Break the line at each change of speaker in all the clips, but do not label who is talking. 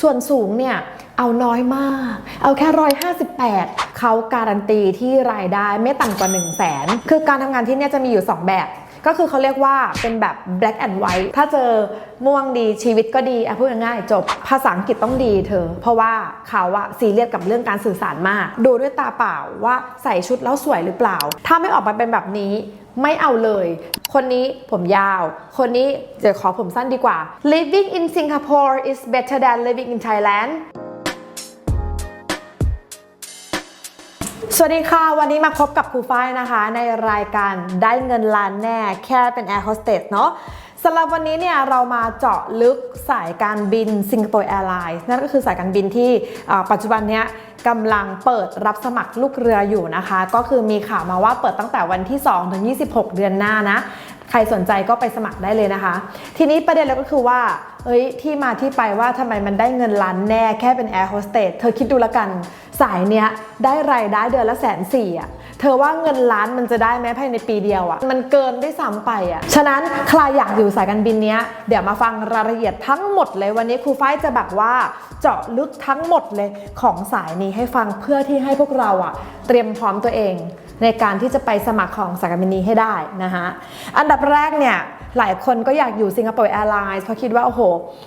ส่วนสูงเนี่ยเอาน้อยมาก เอาแค่ร้อยห้าสิบแปดเขาการันตีที่รายได้ไม่ต่ำกว่า 1 0 0 0 0แสนคือการทำงานที่เนี่ยจะมีอยู่ 2 แบบ ก็คือเขาเรียกว่าเป็นแบบ black and white ถ้าเจอม่วงดีชีวิตก็ดีอะพูดง่ายๆจบภาษาอังกฤษต้องดีเธอ เพราะว่าเขาอะซีเรียสกับเรื่องการสื่อสารมาก ดูด้วยตาเปล่าว่าใส่ชุดแล้วสวยหรือเปล่า ถ้าไม่ออกมาเป็นแบบนี้ ไม่เอาเลย คนนี้ผมยาว คนนี้เดี๋ยวขอผมสั้นดีกว่า living in Singapore is better than living in Thailand สวัสดีค่ะ วันนี้มาพบกับครูฝ้ายนะคะ ในรายการได้เงินล้านแน่ แค่เป็นแอร์โฮสเตสเนาะ สำหรับวันนี้เนี่ยเรามาเจาะลึกสายการบินสิงคโปร์แอร์ไลน์นั่นก็คือสายการบินที่ปัจจุบันเนี้ยกำลังเปิดรับสมัครลูกเรืออยู่นะคะ ก็คือมีข่าวมาว่าเปิดตั้งแต่วันที่ 2 ถึง 26 เดือนหน้านะ ใครสนใจก็ไปสมัครได้เลยนะคะ ทีนี้ประเด็นแล้วก็คือว่าเอ้ยที่มาที่ไปว่าทำไมมันได้เงินล้านแน่แค่เป็นแอร์โฮสเตสเธอคิดดูละกันสายเนี้ยได้รายได้เดือนละแสนสี่อะ เธอว่าเงินล้านมันจะได้ไหมภายในปีเดียวอะ มันเกินได้ซ้ำไปอะ ฉะนั้นใครอยากอยู่สายการบินเนี้ย เดี๋ยวมาฟังรายละเอียดทั้งหมดเลยวันนี้ครูฝ้ายจะแบบว่าเจาะลึกทั้งหมดเลยของสายนี้ให้ฟังเพื่อที่ให้พวกเราอะ เตรียมพร้อมตัวเอง ในการที่จะไปสมัครของสายการบินนี้ให้ได้นะคะอันดับแรกเนี่ยหลายคนก็อยากอยู่สิงคโปร์แอร์ไลน์เพราะคิดว่า โอ้โห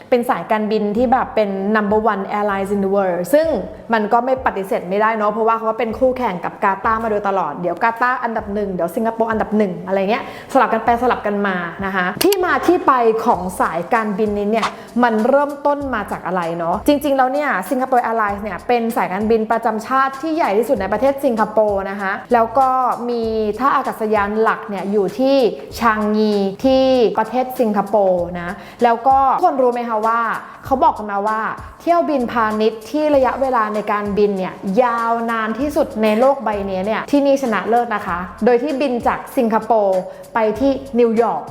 เป็นสายการบินที่แบบเป็น number one airlines in the world ซึ่งมันก็ไม่ปฏิเสธไม่ได้เนาะเพราะว่าเขาเป็นคู่แข่งกับกาตาร์มาโดยตลอด เดี๋ยวกาตาร์อันดับหนึ่งเดี๋ยวสิงคโปร์อันดับหนึ่งอะไรเงี้ยสลับกันไปสลับกันมานะคะที่มาที่ไปของสายการบินนี้เนี่ยมันเริ่มต้นมาจากอะไรเนาะจริง ๆ แล้วเนี่ยสิงคโปร์แอร์ไลน์เนี่ยเป็นสายการบินประจำชาติที่ใหญ่ที่สุดในประเทศสิงคโปร์นะคะแล้วก็็มีท่าอากาศยานหลักเนี่ยอยู่ที่ชางงีที่ประเทศสิงคโปร์นะ แล้วก็ทุกคนรู้ไหมคะว่า เขาบอกกันมาว่า เที่ยวบินพาณิชย์ที่ระยะเวลาในการบินเนี่ยยาวนานที่สุดในโลกใบนี้เนี่ยที่นี่ชนะเลิศนะคะ โดยที่บินจากสิงคโปร์ไปที่นิวยอร์ก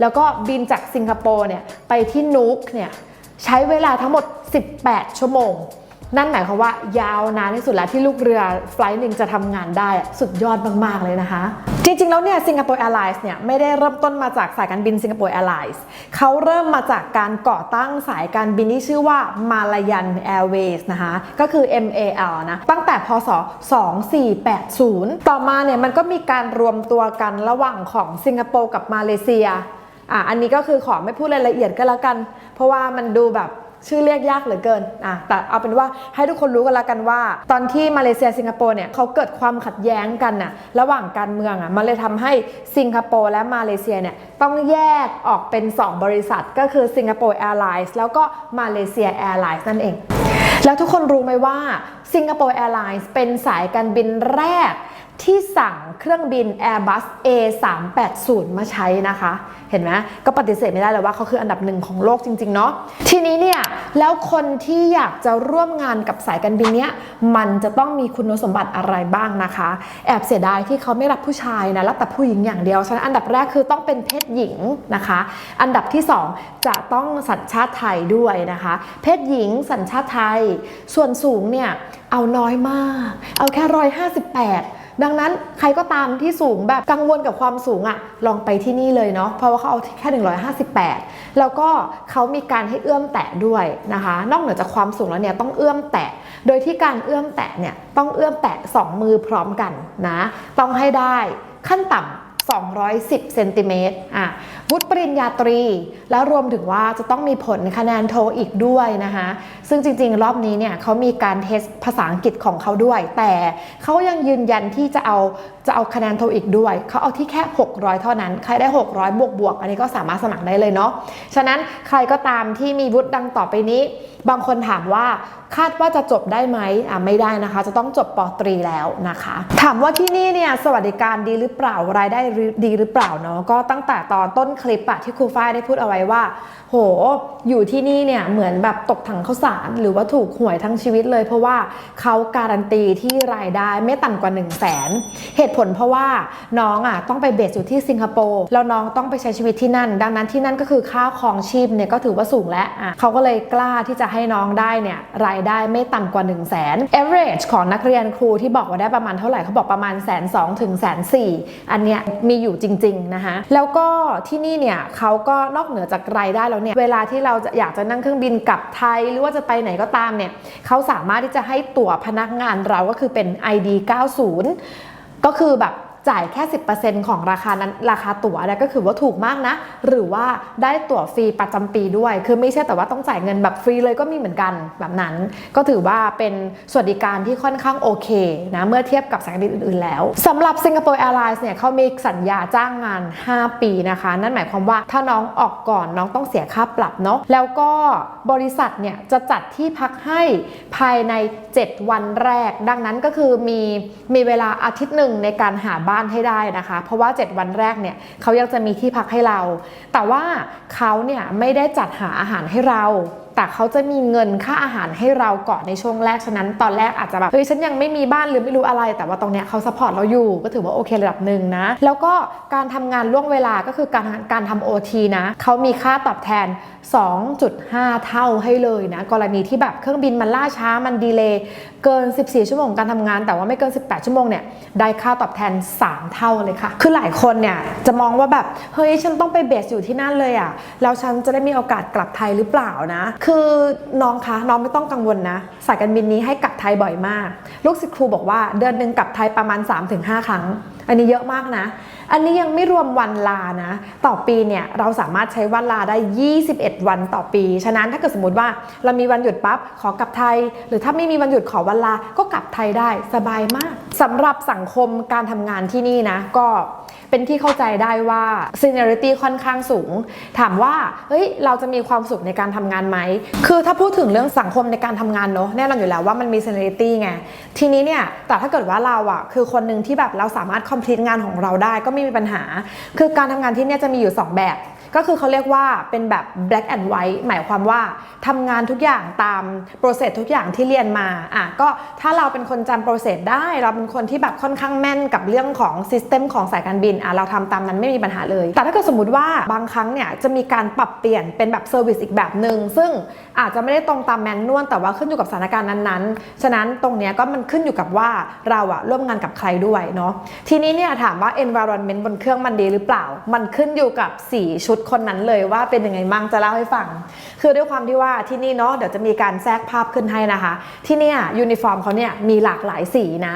แล้วก็บินจากสิงคโปร์เนี่ยไปที่นูกเนี่ยใช้เวลาทั้งหมด 18 ชั่วโมง นั่นหมายความว่ายาวนานที่สุดแล้วที่ลูกเรือไฟล์หนึ่งจะทำงานได้สุดยอดมาก ๆ เลยนะคะ จริง ๆ แล้วเนี่ยสิงคโปร์แอร์ไลน์เนี่ยไม่ได้เริ่มต้นมาจากสายการบินสิงคโปร์แอร์ไลน์เขาเริ่มมาจากการก่อตั้งสายการบินที่ชื่อว่ามาลายันแอร์เวย์สนะคะก็คือ MAL นะตั้งแต่พศ 2480 ต่อมาเนี่ยมันก็มีการรวมตัวกันระหว่างของสิงคโปร์กับมาเลเซียอะอันนี้ก็คือขอไม่พูดรายละเอียดก็แล้วกัน เพราะว่ามันดูแบบ ชื่อเรียกยากเหลือเกินอะแต่เอาเป็นว่าให้ทุกคนรู้กันล้วกันว่า ตอนที่มาเลเซียสิงคโปร์เนี่ยเขาเกิดความขัดแย้งกันน่ะระหว่างการเมืองอะมันเลยทำให้สิงคโปร์และมาเลเซียเนี่ยต้องแยกออกเป็น 2 บริษัท ก็คือสิงคโปร์แอร์ไลน์แล้วก็มาเลเซียแอร์ไลน์นั่นเอง แล้วทุกคนรู้ไหมว่าสิงคโปร์แอร์ไลน์เป็นสายการบินแรก ที่สั่งเครื่องบิน Airbus A380 มาใช้นะคะ เห็นไหมก็ปฏิเสธไม่ได้เลยว่าเขาคืออันดับหนึ่งของโลกจริง ๆ เนาะทีนี้เนี่ยแล้วคนที่อยากจะร่วมงานกับสายการบินเนี้ยมันจะต้องมีคุณสมบัติอะไรบ้างนะคะ แอบเสียดายที่เขาไม่รับผู้ชายนะรับแต่ผู้หญิงอย่างเดียวฉะนั้นอันดับแรกคือต้องเป็นเพศหญิงนะคะ อันดับที่ 2 จะต้องสัญชาติไทยด้วยนะคะ เพศหญิงสัญชาติไทย ส่วนสูงเนี่ยเอาน้อยมาก เอาแค่ร้อยห้าสิบแปด ดังนั้นใครก็ตามที่สูงแบบกังวลกับความสูงอะลองไปที่นี่เลยเนาะเพราะว่าเขาเอาแค่ 158 แล้วก็เขามีการให้เอื้อมแตะด้วยนะคะ นอกเหนือจากความสูงแล้วเนี่ยต้องเอื้อมแตะ โดยที่การเอื้อมแตะเนี่ยต้องเอื้อมแตะ 2 มือพร้อมกันนะ ต้องให้ได้ขั้นต่ำ 210 เซนติเมตรอะวุฒิปริญญาตรี แล้วรวมถึงว่าจะต้องมีผลคะแนนโทอีกด้วยนะคะ ซึ่งจริงๆ รอบนี้เนี่ยเขามีการเทสภาษาอังกฤษของเขาด้วย แต่เขายังยืนยันที่จะเอาจะเอาคะแนนโทอีกด้วย เขาเอาที่แค่ 600 เท่านั้น ใครได้ 600 บวกบวกอันนี้ก็สามารถสมัครได้เลยเนาะ ฉะนั้นใครก็ตามที่มีวุฒิดังต่อไปนี้ บางคนถามว่าคาดว่าจะจบได้ไหมอะไม่ได้นะคะ จะต้องจบปตรีแล้วนะคะ ถามว่าที่นี่เนี่ยสวัสดิการดีหรือเปล่ารายได้ดีหรือเปล่าเนาะก็ตั้งแต่ตอนต้นคลิปอะที่ครูฝ้ายได้พูดเอาไว้ว่า โห อยู่ที่นี่เนี่ยเหมือนแบบตกถังข้าวสารหรือว่าถูกหวยทั้งชีวิตเลย เพราะว่าเขาการันตีที่รายได้ไม่ต่ำกว่า 1 0 0 0 0แสนเหตุผลเพราะว่าน้องอะต้องไปเบสอยู่ที่สิงคโปร์แล้วน้องต้องไปใช้ชีวิตที่นั่น ดังนั้นที่นั่นก็คือค่าครองชีพเนี่ยก็ถือว่าสูงแล้วอะเขาก็เลยกล้าที่จะให้น้องได้เนี่ยรายได้ไม่ต่ำกว่า 1 0 0 0 0แสน average ของนักเรียนครูที่บอกว่าได้ประมาณเท่าไหร่เขาบอกประมาณแสนสองถึงแสนสี่อันเนี้ยมีอยู่จริงๆนะคะแล้วก็ที่นี่เนี่ยเขาก็นอกเหนือจากรายได้แล้วเนี่ยเวลาที่เราจะอยากจะนั่งเครื่องบินกลับไทยหรือว่าจะไปไหนก็ตามเนี่ยเขาสามารถที่จะให้ตั๋วพนักงานเราก็คือเป็น ID 90 ก็คือแบบ จ่ายแค่ 10%ของราคานั้นราคาตั๋วเลยก็คือว่าถูกมากนะ หรือว่าได้ตั๋วฟรีประจำปีด้วย คือไม่ใช่แต่ว่าต้องจ่ายเงินแบบฟรีเลยก็มีเหมือนกันแบบนั้น ก็ถือว่าเป็นสวัสดิการที่ค่อนข้างโอเคนะเมื่อเทียบกับสายการบินอื่นๆแล้วสำหรับสิงคโปร์แอร์ไลน์เนี่ยเขามีสัญญาจ้างงาน 5 ปีนะคะ นั่นหมายความว่าถ้าน้องออกก่อนน้องต้องเสียค่าปรับเนาะแล้วก็บริษัทเนี่ยจะจัดที่พักให้ภายใน 7 วันแรก ดังนั้นก็คือมีมีเวลาอาทิตย์หนึ่งในการหาบ้านให้ได้นะคะ เพราะว่า 7 วันแรกเนี่ยเขายังจะมีที่พักให้เรา แต่ว่าเขาเนี่ยไม่ได้จัดหาอาหารให้เรา แต่เขาจะมีเงินค่าอาหารให้เราก่อนในช่วงแรกฉะนั้น ตอนแรกอาจจะแบบเฮ้ยฉันยังไม่มีบ้านหรือไม่รู้อะไร แต่ว่าตรงเนี้ยเขาสปอร์ตเราอยู่ก็ถือว่าโอเคระดับหนึ่งนะ แล้วก็การทำงานล่วงเวลาก็คือการการทำ OT นะเขามีค่าตอบแทน 2.5 เท่าให้เลยนะ กรณีที่แบบเครื่องบินมันล่าช้ามันดีเลย์เกิน 14 ชั่วโมงการทำงาน แต่ว่าไม่เกิน 18 ชั่วโมงเนี่ยได้ค่าตอบแทน 3 เท่าเลยค่ะ คือหลายคนเนี่ยจะมองว่าแบบเฮ้ยฉันต้องไปเบสอยู่ที่นั่นเลยอะ่ะแล้วฉันจะได้มีโอกาสกลับไทยหรือเปล่านะคคือน้องคะน้องไม่ต้องกังวลนะสายการบินนี้ให้กลับไทยบ่อยมาก ลูกศิษย์ครูบอกว่าเดือนหนึ่งกลับไทยประมาณ 3-5 ครั้ง อันนี้เยอะมากนะ อันนี้ยังไม่รวมวันลานะ ต่อปีเนี่ยเราสามารถใช้วันลาได้ 21 วันต่อปี ฉะนั้นถ้าเกิดสมมติว่าเรามีวันหยุดปั๊บขอกลับไทย หรือถ้าไม่มีวันหยุดขอวันลา ก็กลับไทยได้สบายมากสำหรับสังคมการทำงานที่นี่นะ ก็เป็นที่เข้าใจได้ว่า seniority ค่อนข้างสูง ถามว่า เฮ้ย เราจะมีความสุขในการทำงานไหม คือถ้าพูดถึงเรื่องสังคมในการทำงานเนอะแน่นอนอยู่แล้วว่ามันมี seniority ไง ทีนี้เนี่ย แต่ถ้าเกิดว่าเราอะคือคนหนึ่งที่แบบเราสามารถคอมพลีทงานของเราได้ก็ไม่มีปัญหา คือการทำงานที่เนี่ยจะมีอยู่ 2 แบบ ก็คือเขาเรียกว่าเป็นแบบ black and white หมายความว่าทำงานทุกอย่างตาม process ทุกอย่างที่เรียนมาอะก็ถ้าเราเป็นคนจำ process ได้ เราเป็นคนที่แบบค่อนข้างแม่นกับเรื่องของ system ของสายการบินอะเราทำตามนั้นไม่มีปัญหาเลย แต่ถ้าเกิดสมมติว่าบางครั้งเนี่ยจะมีการปรับเปลี่ยนเป็นแบบ service อีกแบบหนึ่งซึ่งอาจจะไม่ได้ตรงตามแมนนวลแต่ว่าขึ้นอยู่กับสถานการณ์นั้นๆ ฉะนั้นตรงเนี้ยก็มันขึ้นอยู่กับว่าเราอะร่วมงานกับใครด้วยเนาะทีนี้เนี่ยถามว่า environment บนเครื่องมันดีหรือเปล่า มันขึ้นอยู่กับสีชุดคนนั้นเลยว่าเป็นยังไงมั่งจะเล่าให้ฟัง คือด้วยความที่ว่าที่นี่เนาะเดี๋ยวจะมีการแทรกภาพขึ้นให้นะคะ ที่เนี่ยยูนิฟอร์มเขาเนี่ยมีหลากหลายสีนะ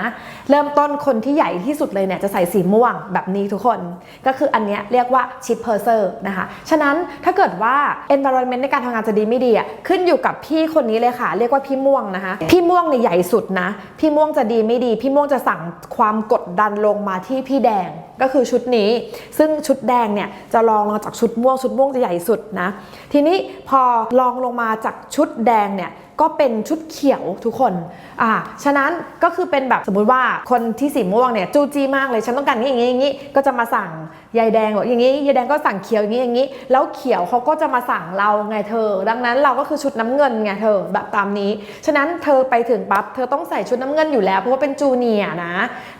เริ่มต้นคนที่ใหญ่ที่สุดเลยเนี่ยจะใส่สีม่วงแบบนี้ทุกคน ก็คืออันเนี้ยเรียกว่าชิปเพอร์เซอร์นะคะ ฉะนั้นถ้าเกิดว่า environment ในการทำงานจะดีไม่ดีอะขึ้นอยู่กับพี่คนนี้เลยค่ะ เรียกว่าพี่ม่วงนะคะ พี่ม่วงเนี่ยใหญ่สุดนะ พี่ม่วงจะดีไม่ดี พี่ม่วงจะสั่งความกดดันลงมาที่พี่แดงก็คือชุดนี้ ซึ่งชุดแดงเนี่ยจะลองลงจากชุดม่วงชุดม่วงจะใหญ่สุดนะ ทีนี้พอลองลงมาจากชุดแดงเนี่ยก็เป็นชุดเขียวทุกคนอ่าฉะนั้นก็คือเป็นแบบสมมุติว่าคนที่สีม่วงเนี่ยจูจี้มากเลยฉันต้องการนี้อย่างนี้อย่างนี้ก็จะมาสั่งยายแดงบอกอย่างนี้ยายแดงก็สั่งเขียวอย่างนี้อย่างนี้ แล้วเขียวเขาก็จะมาสั่งเราไงเธอ ดังนั้นเราก็คือชุดน้ำเงินไงเธอแบบตามนี้ ฉะนั้นเธอไปถึงปั๊บเธอต้องใส่ชุดน้ำเงินอยู่แล้วเพราะว่าเป็นจูเนียนะ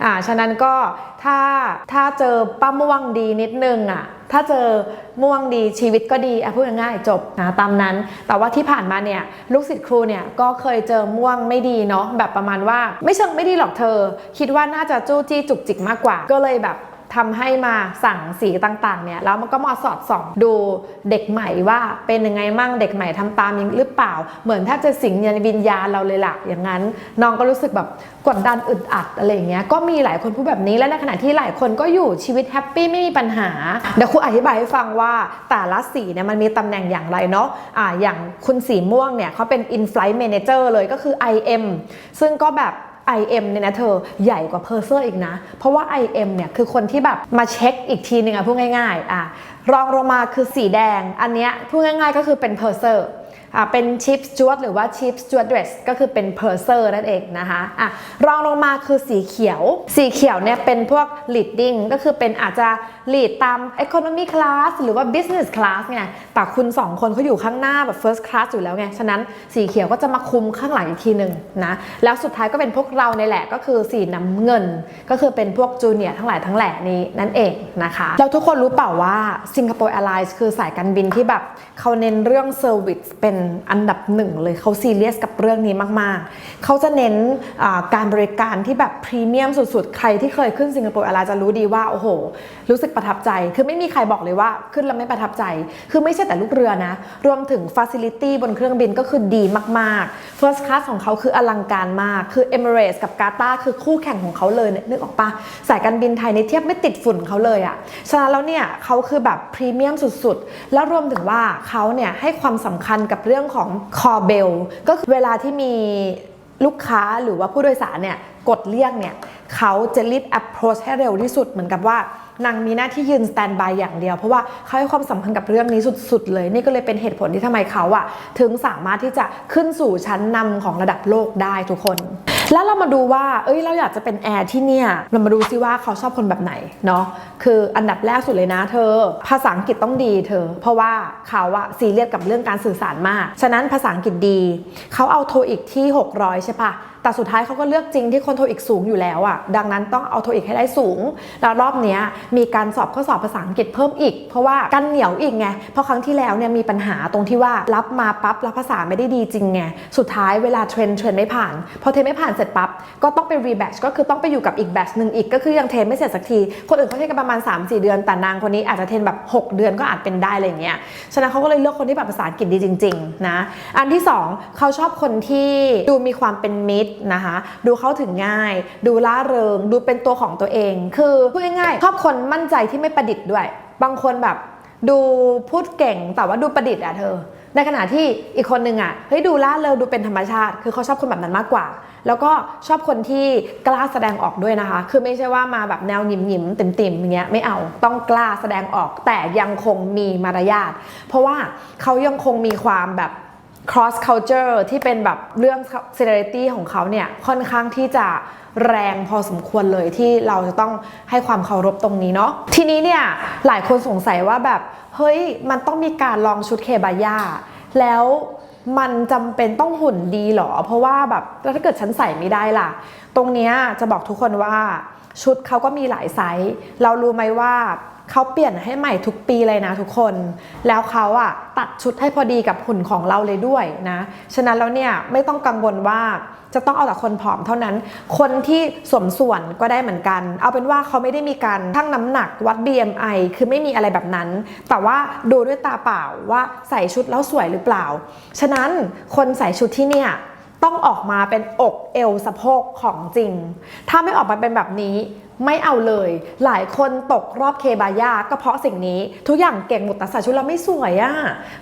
อ่าฉะนั้นก็ถ้าถ้าเจอป้าม่วงดีนิดนึงอะถ้าเจอม่วงดีชีวิตก็ดีอะพูดง่ายๆจบนะตามนั้น แต่ว่าที่ผ่านมาเนี่ยลูกศิษย์ครูเนี่ยก็เคยเจอม่วงไม่ดีเนาะแบบประมาณว่า ไม่เชิงไม่ดีหรอกเธอ คิดว่าน่าจะจู้จี้จุกจิกมากกว่า ก็เลยแบบ ทำให้มาสั่งสีต่างๆเนี่ยแล้วมันก็มาสอดส่องดูเด็กใหม่ว่าเป็นยังไงมั่งเด็กใหม่ทำตามหรือเปล่า เหมือนถ้าจะสิงในวิญญาณเราเลยล่ะอย่างนั้น น้องก็รู้สึกแบบกดดันอึดอัดอะไรอย่างเงี้ยก็มีหลายคนพูดแบบนี้และในขณะที่หลายคนก็อยู่ชีวิตแฮปปี้ไม่มีปัญหาเดี๋ยวครูอธิบายให้ฟังว่าแต่ละสีเนี่ยมันมีตำแหน่งอย่างไรเนาะอ่าอย่างคุณสีม่วงเนี่ยเขาเป็น in flight manager เลยก็คือ IM ซึ่งก็แบบ IM เนี่ยนะเธอใหญ่กว่าเพอร์เซอร์อีกนะ เพราะว่า IM เนี่ยคือคนที่แบบมาเช็คอีกทีหนึ่งอะพูดง่ายๆอะรองลงมาคือสีแดง อันเนี้ยพูดง่ายๆ ก็คือเป็นเพอร์เซอร์ เป็นชิปสจวดหรือว่าชิปสจวดเดรสก็คือเป็นเพอร์เซอร์นั่นเองนะคะอะรองลงมาคือสีเขียว สีเขียวเนี่ยเป็นพวก leading ก็คือเป็นอาจจะ lead ตาม economy class หรือว่า business class ไงแต่คุณสองคนเขาอยู่ข้างหน้าแบบ first class อยู่แล้วไง ฉะนั้นสีเขียวก็จะมาคุมข้างหลังอีกทีหนึ่งนะแล้วสุดท้ายก็เป็นพวกเราในแหละก็คือสีน้ำเงิน ก็คือเป็นพวกจูเนียร์ทั้งหลายทั้งแหล่นี้นั่นเองนะคะแล้วทุกคนรู้เปล่าว่าสิงคโปร์แอร์ไลน์คือสายการบินที่แบบเขาเน้นเรื่องเซอร์วิสเป็นอันดับหนึ่งเลยเขาซีเรียสกับเรื่องนี้มาก ๆ เขาจะเน้นการบริการที่แบบพรีเมียมสุด ๆ ใครที่เคยขึ้นสิงคโปร์อร์ไรจะรู้ดีว่าโอ้โห รู้สึกประทับใจ คือไม่มีใครบอกเลยว่าขึ้นแล้วไม่ประทับใจ คือไม่ใช่แต่ลูกเรือนะ รวมถึงฟาซิลิตี้บนเครื่องบินก็คือดีมาก ๆ First Class ของเขาคืออลังการมาก คือ Emirates กับกาตาคือคู่แข่งของเขาเลยเนี่ยนึกออกปะสายการบินไทยในเทียบไม่ติดฝุ่นเขาเลยอะฉะนั้นแล้วเนี่ยเขาคือแบบพรีเมียมสุดๆ แล้วรวมถึงว่าเขาเนี่ยให้ความสำคัญกับเรื่องของคอเบลก็คือเวลาที่มีลูกค้าหรือว่าผู้โดยสารเนี่ยกดเรียกเนี่ยเขาจะรีบ approach ให้เร็วที่สุดเหมือนกับว่า นางมีหน้าที่ยืน stand by อย่างเดียว เพราะว่าเขาให้ความสำคัญกับเรื่องนี้สุด ๆ เลย นี่ก็เลยเป็นเหตุผลที่ทำไมเขาอะถึงสามารถที่จะขึ้นสู่ชั้นนำของระดับโลกได้ทุกคน แล้วเรามาดูว่า เอ้ย เราอยากจะเป็นแอร์ที่เนี่ย เรามาดูซิว่าเขาชอบคนแบบไหนเนาะ คืออันดับแรกสุดเลยนะเธอ ภาษาอังกฤษต้องดีเธอ เพราะว่าเขาอะซีเรียสกับเรื่องการสื่อสารมาก ฉะนั้นภาษาอังกฤษดี เขาเอาโทอีกที่ 600 ใช่ปะแต่สุดท้ายเขาก็เลือกจริงที่คนโทอีกสูงอยู่แล้วอะ่ะดังนั้นต้องเอาโทอีกให้ได้สูง แล้วรอบเนี้ยมีการสอบข้อสอบภาษาอังกฤษเพิ่มอีก เพราะว่ากันเหนียวอีกไง เพราะครั้งที่แล้วเนี่ยมีปัญหาตรงที่ว่ารับมาปั๊บแล้วภาษาไม่ได้ดีจริงไง สุดท้ายเวลาเทรนเทรนไม่ผ่าน พอเทรนไม่ผ่านเสร็จปั๊บก็ต้องไปรีแบชก็คือต้องไปอยู่กับอีกแบชหนึ่งอีกก็คือยังเทรนไม่เสร็จสักที คนอื่นเขาเทรนกันประมาณ 3-4 เดือน แต่นางคนนี้อาจจะเทรนแบบ 6 เดือนก็อาจเป็นได้อะไรอย่างเงี้ย ฉะนั้นเขาก็เลยเลือกคนที่แบบภาษาอังกฤษดีจริงๆนะ อันที่ 2เขาชอบคนที่ดูมีความเป็นมิตรนะคะ ดูเข้าถึงง่าย ดูล่าเริง ดูเป็นตัวของตัวเอง คือพูดง่ายๆชอบคนมั่นใจที่ไม่ประดิษฐ์ด้วย บางคนแบบดูพูดเก่งแต่ว่าดูประดิษฐ์อะเธอ ในขณะที่อีกคนนึงอะเฮ้ยดูล่าเริงดูเป็นธรรมชาติ คือเขาชอบคนแบบนั้นมากกว่า แล้วก็ชอบคนที่กล้าแสดงออกด้วยนะคะ คือไม่ใช่ว่ามาแบบแนวหยิมหยิมๆติ่มติมๆอย่างเงี้ยไม่เอาต้องกล้าแสดงออกแต่ยังคงมีมารยาทเพราะว่าเขายังคงมีความแบบ cross culture ที่เป็นแบบเรื่อง seniority ของเขาเนี่ยค่อนข้างที่จะแรงพอสมควรเลยที่เราจะต้องให้ความเคารพตรงนี้เนาะทีนี้เนี่ยหลายคนสงสัยว่าแบบเฮ้ยมันต้องมีการลองชุดเคบายาแล้วมันจำเป็นต้องหุ่นดีหรอ เพราะว่าแบบแล้วถ้าเกิดฉันใส่ไม่ได้ล่ะ ตรงเนี้ยจะบอกทุกคนว่าชุดเขาก็มีหลายไซส์ เรารู้ไหมว่า เขาเปลี่ยนให้ใหม่ทุกปีเลยนะทุกคน แล้วเขาอะตัดชุดให้พอดีกับหุ่นของเราเลยด้วยนะ ฉะนั้นแล้วเนี่ยไม่ต้องกังวลว่าจะต้องเอาแต่คนผอมเท่านั้น คนที่สมส่วนก็ได้เหมือนกัน เอาเป็นว่าเขาไม่ได้มีการชั่งน้ำหนักวัด BMI คือไม่มีอะไรแบบนั้น แต่ว่าดูด้วยตาเปล่าว่าใส่ชุดแล้วสวยหรือเปล่า ฉะนั้นคนใส่ชุดที่เนี่ย ต้องออกมาเป็นอกเอวสะโพกของจริง ถ้าไม่ออกมาเป็นแบบนี้ไม่เอาเลย หลายคนตกรอบเคบายาก็เพราะสิ่งนี้ ทุกอย่างเก่งหมดแต่ใส่ชุดเราไม่สวยอะ่ะ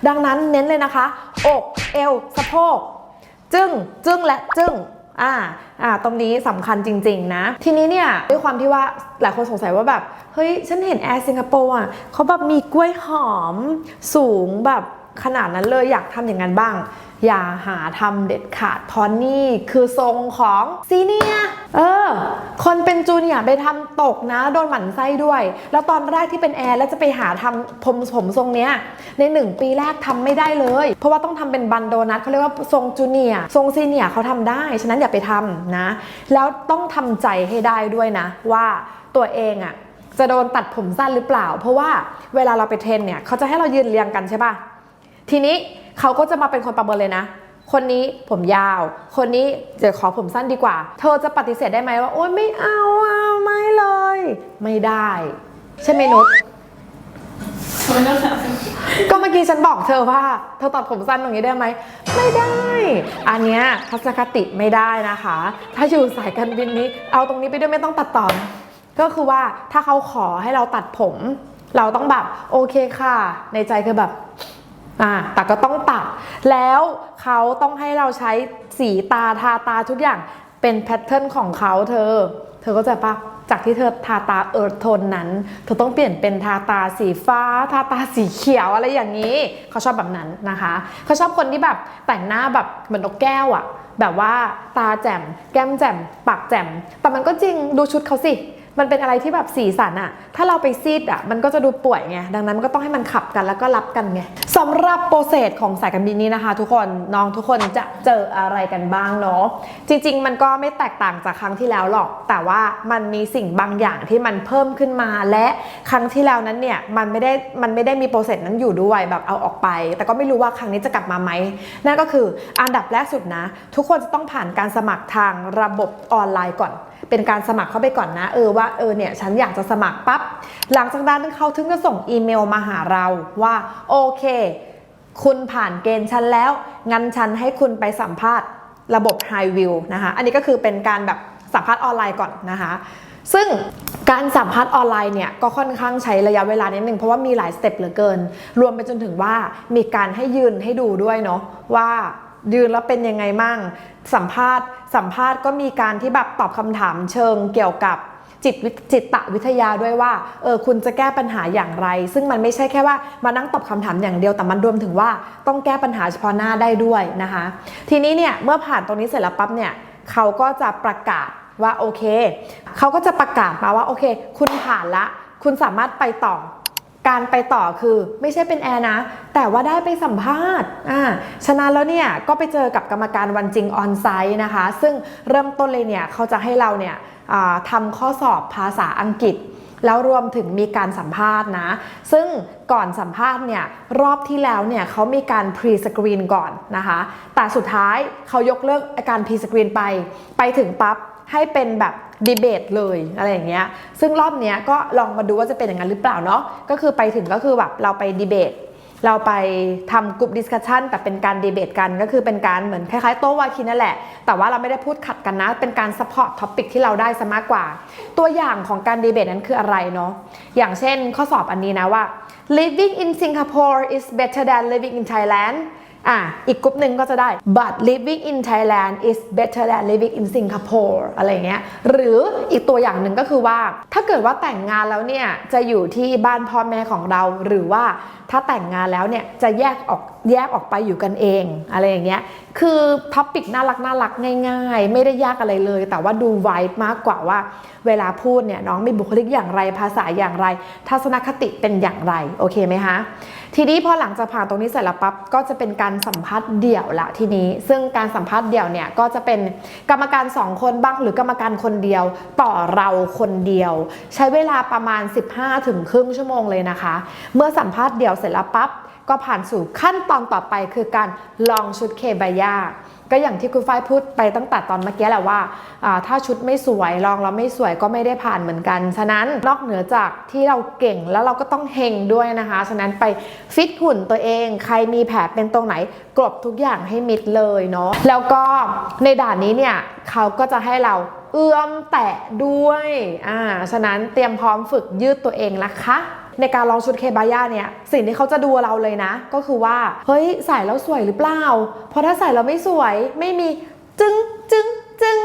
ดังนั้นเน้นเลยนะคะ อกเอวสะโพก จึ้งจึ้งและจึ้งอ่าอ่าตรงนี้สำคัญจริง ๆ นะ ทีนี้เนี่ยด้วยความที่ว่าหลายคนสงสัยว่าแบบ เฮ้ย ฉันเห็นแอร์สิงคโปร์อะเขาแบบมีกล้วยหอมสูงแบบขนาดนั้นเลยอยากทำอย่างนั้นบ้าง อย่าหาทำเด็ดขาดเพราะนี่คือทรงของซีเนียเออ คนเป็นจูเนียไปทำตกนะ โดนหมั่นไส้ด้วย แล้วตอนแรกที่เป็นแอร์แล้วจะไปหาทำผมผมทรงเนี้ย ในหนึ่งปีแรกทำไม่ได้เลย เพราะว่าต้องทำเป็นบันโดนัทเขาเรียกว่าทรงจูเนียทรงซีเนียเขาทำได้ ฉะนั้นอย่าไปทำนะ แล้วต้องทำใจให้ได้ด้วยนะ ว่าตัวเองอะ่ะจะโดนตัดผมสั้นหรือเปล่า เพราะว่าเวลาเราไปเทรนเนี่ยเขาจะให้เรายืนเรียงกันใช่ปะทีนี้ เขาก็จะมาเป็นคนประเมินเลยนะ คนนี้ผมยาว คนนี้เดี๋ยวขอผมสั้นดีกว่า เธอจะปฏิเสธได้ไหมว่าโอ๊ยไม่เอาอะไม่เลย ไม่ได้ ใช่ไหมนุชก็เมื่อกี้ฉันบอกเธอว่า เธอตัดผมสั้นตรงนี้ได้ไหม ไม่ได้ อันเนี้ยทัศนคติไม่ได้นะคะ ถ้าอยู่สายการบินนี้ เอาตรงนี้ไปด้วยไม่ต้องตัดต่อ ก็คือว่าถ้าเขาขอให้เราตัดผม เราต้องแบบโอเคค่ะ ในใจคือแบบ อ่าแต่ก็ต้องตัด แล้วเขาต้องให้เราใช้สีตาทาตาทุกอย่างเป็นแพทเทิร์นของเขาเธอ เธอก็จะปะจากที่เธอทาตาเอิร์ธโทนนั้น เธอต้องเปลี่ยนเป็นทาตาสีฟ้า ทาตาสีเขียวอะไรอย่างนี้ เขาชอบแบบนั้นนะคะ เขาชอบคนที่แบบแต่งหน้าแบบเหมือนนกแก้วอะแบบว่าตาแจ่ม แก้มแจ่ม ปากแจ่ม แต่มันก็จริงดูชุดเขาสิ มันเป็นอะไรที่แบบสีสันอะถ้าเราไปซีดอะมันก็จะดูป่วยไง ดังนั้นมันก็ต้องให้มันขับกันแล้วก็รับกันไงสำหรับโปรเซสของสายการบินนี้นะคะ ทุกคนน้องทุกคนจะเจออะไรกันบ้างเนาะ จริง ๆ มันก็ไม่แตกต่างจากครั้งที่แล้วหรอก แต่ว่ามันมีสิ่งบางอย่างที่มันเพิ่มขึ้นมา และครั้งที่แล้วนั้นเนี่ยมันไม่ได้ มันไม่ได้มีโปรเซสนั้นอยู่ด้วยแบบเอาออกไป แต่ก็ไม่รู้ว่าครั้งนี้จะกลับมาไหม นั่นก็คืออันดับแรกสุดนะ ทุกคนจะต้องผ่านการสมัครทางระบบออนไลน์ก่อน เป็นการสมัครเข้าไปก่อนนะ เออว่าเออเนี่ยฉันอยากจะสมัครปั๊บหลังจากนั้นเขาถึงจะส่งอีเมลมาหาเราว่าโอเค คุณผ่านเกณฑ์ฉันแล้ว งั้นฉันให้คุณไปสัมภาษณ์ระบบ High View นะคะ อันนี้ก็คือเป็นการแบบสัมภาษณ์ออนไลน์ก่อนนะคะ ซึ่งการสัมภาษณ์ออนไลน์เนี่ยก็ค่อนข้างใช้ระยะเวลานิดนึงเพราะว่ามีหลายสเต็ปเหลือเกิน รวมไปจนถึงว่ามีการให้ยืนให้ดูด้วยเนาะว่า ยืนแล้วเป็นยังไงมั่ง สัมภาษณ์ สัมภาษณ์ก็มีการที่แบบตอบคำถามเชิงเกี่ยวกับจิตวิจิตวิทยาด้วยว่าเออคุณจะแก้ปัญหาอย่างไร ซึ่งมันไม่ใช่แค่ว่ามานั่งตอบคำถามอย่างเดียวแต่มันรวมถึงว่าต้องแก้ปัญหาเฉพาะหน้าได้ด้วยนะคะ ทีนี้เนี่ยเมื่อผ่านตรงนี้เสร็จแล้วปั๊บเนี่ยเขาก็จะประกาศว่าโอเค เขาก็จะประกาศมาว่าโอเค คุณผ่านละ คุณสามารถไปต่อ การไปต่อคือไม่ใช่เป็นแอร์นะ แต่ว่าได้ไปสัมภาษณ์อ่าฉะนั้นแล้วเนี่ยก็ไปเจอกับกรรมการวันจริงออนไซต์นะคะ ซึ่งเริ่มต้นเลยเนี่ยเขาจะให้เราเนี่ยทำข้อสอบภาษาอังกฤษ แล้วรวมถึงมีการสัมภาษณ์นะ ซึ่งก่อนสัมภาษณ์เนี่ยรอบที่แล้วเนี่ยเขามีการพรีสกรีนก่อนนะคะ แต่สุดท้ายเขายกเลิกการพรีสกรีนไป ไปถึงปั๊บ ให้เป็นแบบดีเบตเลยอะไรอย่างเงี้ย ซึ่งรอบเนี้ยก็ลองมาดูว่าจะเป็นอย่างนั้นหรือเปล่าเนาะ ก็คือไปถึงก็คือแบบเราไปดีเบต เราไปทำกลุ่มดิสคัชชันแต่เป็นการดีเบตกัน ก็คือเป็นการเหมือนคล้ายๆโต้วาทีนั่นแหละ แต่ว่าเราไม่ได้พูดขัดกันนะ เป็นการซัพพอร์ตท็อปิกที่เราได้ซะมากกว่า ตัวอย่างของการดีเบตนั้นคืออะไรเนาะ อย่างเช่นข้อสอบอันนี้นะว่า living in Singapore is better than living in Thailand อะอีกกลุ่มหนึ่งก็จะได้ but living in Thailand is better than living in Singapore อะไรเงี้ย หรืออีกตัวอย่างหนึ่งก็คือว่า ถ้าเกิดว่าแต่งงานแล้วเนี่ย จะอยู่ที่บ้านพ่อแม่ของเรา หรือว่าถ้าแต่งงานแล้วเนี่ย จะแยกออกแยกออกไปอยู่กันเอง อะไรอย่างเงี้ย คือท็อปิกน่ารักน่ารักง่าย ๆ ไม่ได้ยากอะไรเลย แต่ว่าดูไวท์มากกว่าว่า เวลาพูดเนี่ยน้องมีบุคลิกอย่างไรภาษาอย่างไร ทัศนคติเป็นอย่างไร โอเคไหมคะ ทีนี้พอหลังจากผ่านตรงนี้เสร็จแล้วปั๊บก็จะเป็นการสัมภาษณ์เดี่ยวละทีนี้ ซึ่งการสัมภาษณ์เดี่ยวเนี่ยก็จะเป็นกรรมการ 2 คนบ้างหรือกรรมการคนเดียวต่อเราคนเดียว ใช้เวลาประมาณ 15ถึงครึ่งชั่วโมงเลยนะคะ เมื่อสัมภาษณ์เดี่ยวเสร็จแล้วปั๊บก็ผ่านสู่ขั้นตอนต่อไปคือการลองชุดเคบายา ก็อย่างที่คุณฝ้ายพูดไปตั้งแต่ตอนเมื่อกี้แหละว่า ถ้าชุดไม่สวยลองแล้วไม่สวยก็ไม่ได้ผ่านเหมือนกัน ฉะนั้นนอกเหนือจากที่เราเก่งแล้วเราก็ต้องเฮงด้วยนะคะ ฉะนั้นไปฟิตหุ่นตัวเอง ใครมีแผลเป็นตรงไหนกลบทุกอย่างให้มิดเลยเนาะ แล้วก็ในด่านนี้เนี่ยเขาก็จะให้เราเอื้อมแตะด้วย อ่า ฉะนั้นเตรียมพร้อมฝึกยืดตัวเองนะคะ ในการลองชุดเคบายาเนี่ยสิ่งที่เขาจะดูเราเลยนะ ก็คือว่าเฮ้ยใส่แล้วสวยหรือเปล่า เพราะถ้าใส่แล้วไม่สวยไม่มีจึงจึงจึง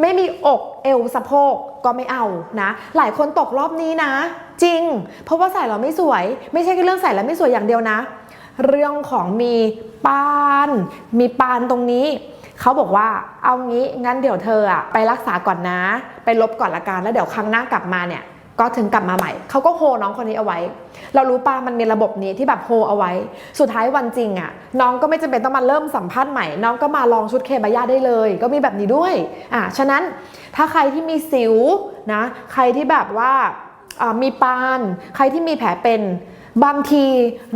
ไม่มีอกเอวสะโพกก็ไม่เอานะ หลายคนตกรอบนี้นะ จริง เพราะว่าใส่แล้วไม่สวย ไม่ใช่แค่เรื่องใส่แล้วไม่สวยอย่างเดียวนะ เรื่องของมีปาน มีปานตรงนี้เขาบอกว่าเอางี้งั้นเดี๋ยวเธออะไปรักษาก่อนนะ ไปลบก่อนละกันแล้วเดี๋ยวครั้งหน้ากลับมาเนี่ย ก็ถึงกลับมาใหม่ เขาก็โฮน้องคนนี้เอาไว้ เรารู้ป่ะมันมีระบบนี้ที่แบบโฮเอาไว้ สุดท้ายวันจริงอะ่ะ น้องก็ไม่จำเป็นต้องมาเริ่มสัมภาษณ์ใหม่ น้องก็มาลองชุดเคบายาได้เลย ก็มีแบบนี้ด้วย อะ ฉะนั้นถ้าใครที่มีสิวนะ ใครที่แบบว่าอ่ามีปาน ใครที่มีแผลเป็น บางที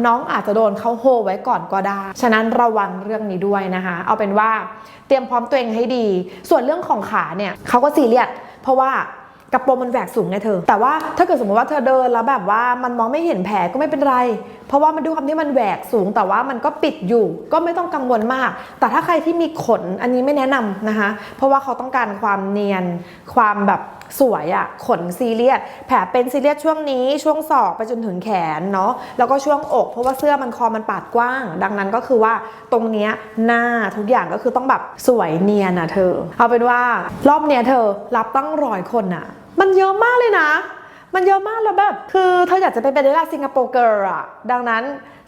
น้องอาจจะโดนเขาโฮไว้ก่อนก็ได้ ฉะนั้นระวังเรื่องนี้ด้วยนะคะ เอาเป็นว่าเตรียมพร้อมตัวเองให้ดี ส่วนเรื่องของขาเนี่ยเขาก็ซีเรียสเพราะว่า กระโปรงมันแหวกสูงไงเธอ แต่ว่าถ้าเกิดสมมติว่าเธอเดินแล้วแบบว่ามันมองไม่เห็นแผลก็ไม่เป็นไร เพราะว่ามันด้วยความที่มันแหวกสูง แต่ว่ามันก็ปิดอยู่ ก็ไม่ต้องกังวลมาก แต่ถ้าใครที่มีขนอันนี้ไม่แนะนำนะคะ เพราะว่าเขาต้องการความเนียน ความแบบสวยอะขนซีเรียสแผลเป็นซีเรียสช่วงนี้ช่วงศอกไปจนถึงแขนเนาะแล้วก็ช่วงอก เพราะว่าเสื้อมันคอมันปาดกว้าง ดังนั้นก็คือว่าตรงเนี้ยหน้าทุกอย่างก็คือต้องแบบสวยเนียนอะเธอ เอาเป็นว่ารอบเนี้ยเธอรับตั้งร้อยคนอะ มันเยอะมากเลยนะ มันเยอะมากแล้วแบบ คือเธออยากจะไปเป็นเดล่าสิงคโปร์เกิร์ลอะดังนั้น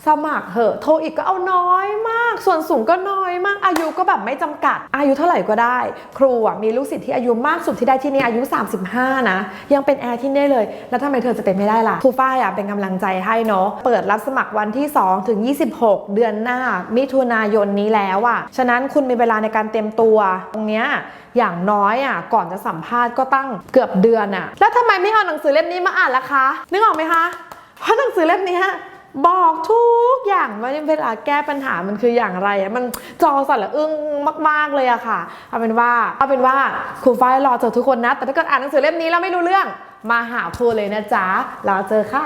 สมัครเหอะโทรอีกก็เอาน้อยมาก ส่วนสูงก็น้อยมาก อายุก็แบบไม่จำกัด อายุเท่าไหร่ก็ได้ ครูอะมีลูกศิษย์ที่อายุมากสุดที่ได้ที่นี่อายุ 35 นะ ยังเป็นแอร์ที่นี่เลย แล้วทำไมเธอจะเป็นไม่ได้ล่ะครูฝ้ายอะเป็นกำลังใจให้เนาะ เปิดรับสมัครวันที่ 2 ถึง 26 เดือนหน้า มิถุนายนนี้แล้วอะ ฉะนั้นคุณมีเวลาในการเตรียมตัว ตรงเนี้ยอย่างน้อยอะก่อนจะสัมภาษณ์ก็ตั้งเกือบเดือนอะ แล้วทำไมไม่เอาหนังสือเล่มนี้มาอ่านล่ะคะ นึกออกไหมคะ เพราะหนังสือเล่มนี้ บอกทุกอย่างว่าเวลาแก้ปัญหามันคืออย่างไรอะมันจอสั่นละอึ้งมาก ๆเลยอะค่ะ เอาเป็นว่าเอาเป็นว่าครูฝ้ายรอเจอทุกคนนะ แต่ถ้าเกิดอ่านหนังสือเล่มนี้แล้วไม่รู้เรื่อง มาหาครูเลยนะจ๊ะรอเจอค่ะ